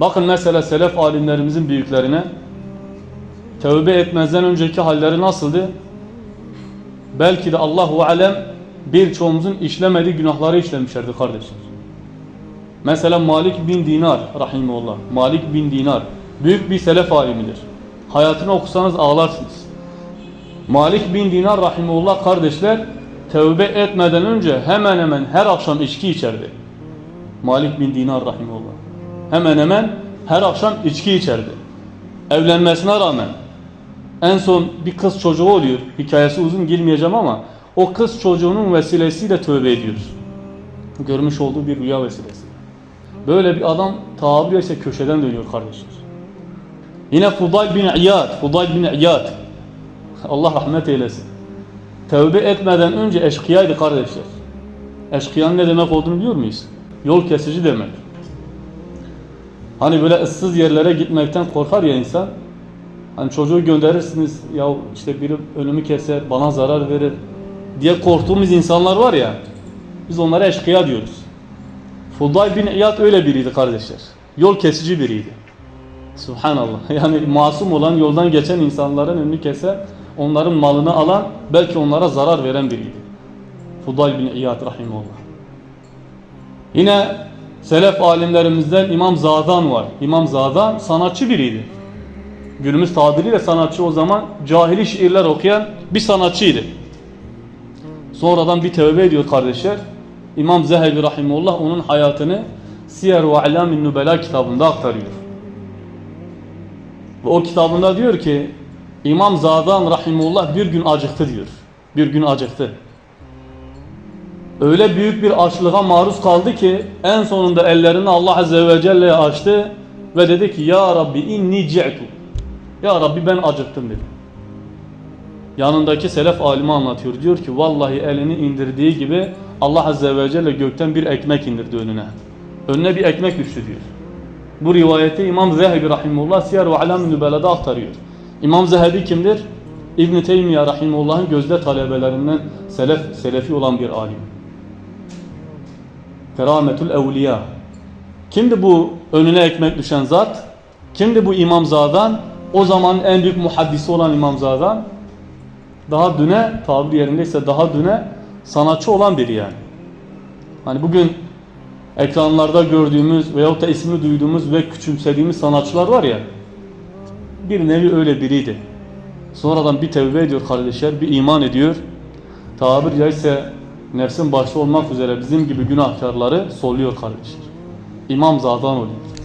Bakın mesela selef alimlerimizin büyüklerine tövbe etmezden önceki halleri nasıldı? Belki de Allahu alem birçoğumuzun işlemediği günahları işlemişlerdi kardeşler. Mesela Malik bin Dinar rahimullah. Malik bin Dinar büyük bir selef alimidir. Hayatını okusanız ağlarsınız. Malik bin Dinar rahimullah kardeşler tövbe etmeden önce hemen hemen her akşam içki içerdi. Malik bin Dinar rahimullah. Hemen hemen her akşam içki içerdi. Evlenmesine rağmen en son bir kız çocuğu oluyor. Hikayesi uzun girmeyeceğim ama o kız çocuğunun vesilesiyle tövbe ediyor. Görmüş olduğu bir rüya vesilesi. Böyle bir adam tabiri ise köşeden dönüyor kardeşler. Yine Fudayl bin İyad, Fudayl bin İyad. Allah rahmet eylesin. Tövbe etmeden önce eşkıyaydı kardeşler. Eşkıyanın ne demek olduğunu biliyor muyuz? Yol kesici demek. Hani böyle ıssız yerlere gitmekten korkar ya insan. Hani çocuğu gönderirsiniz ya işte biri önümü keser, bana zarar verir diye korktuğumuz insanlar var ya. Biz onlara eşkıya diyoruz. Fudayl bin İyad öyle biriydi kardeşler. Yol kesici biriydi. Subhanallah. Yani masum olan yoldan geçen insanların önünü keser, onların malını alan, belki onlara zarar veren biriydi. Fudayl bin İyad rahimullah. Yine selef alimlerimizden İmam Zadan var. İmam Zadan sanatçı biriydi. Günümüz tabiriyle sanatçı o zaman cahili şiirler okuyan bir sanatçıydı. Sonradan bir tövbe ediyor kardeşler. İmam Zehebi Rahimullah onun hayatını Siyer ve Alamin Nubela kitabında aktarıyor. Ve o kitabında diyor ki İmam Zadan Rahimullah bir gün acıktı diyor. Bir gün acıktı. Öyle büyük bir açlığa maruz kaldı ki en sonunda ellerini Allah Azze ve Celle'ye açtı ve dedi ki Ya Rabbi inni ci'tu. Ya Rabbi ben acıktım dedi. Yanındaki selef alimi anlatıyor. Diyor ki vallahi elini indirdiği gibi Allah Azze ve Celle gökten bir ekmek indirdi önüne. Önüne bir ekmek düştü diyor. Bu rivayeti İmam Zehebi Rahimullah Siyer ve Alam-ı Nübele'de aktarıyor. İmam Zehebi kimdir? İbn-i Teymiye Rahimullah'ın gözde talebelerinden selef, selefi olan bir alim. Kerametül Evliya. Kimdi bu önüne ekmek düşen zat? Kimdi bu İmam Zadan? O zaman en büyük muhaddisi olan İmam Zadan. Daha düne, tabir yerindeyse daha düne sanatçı olan biri yani. Hani bugün ekranlarda gördüğümüz veyahut da ismini duyduğumuz ve küçümsediğimiz sanatçılar var ya bir nevi öyle biriydi. Sonradan bir tevbe ediyor kardeşler, bir iman ediyor. Tabir caizse nefsin başta olmak üzere bizim gibi günahkarları solluyor kardeşler. İmam Zadan oluyor.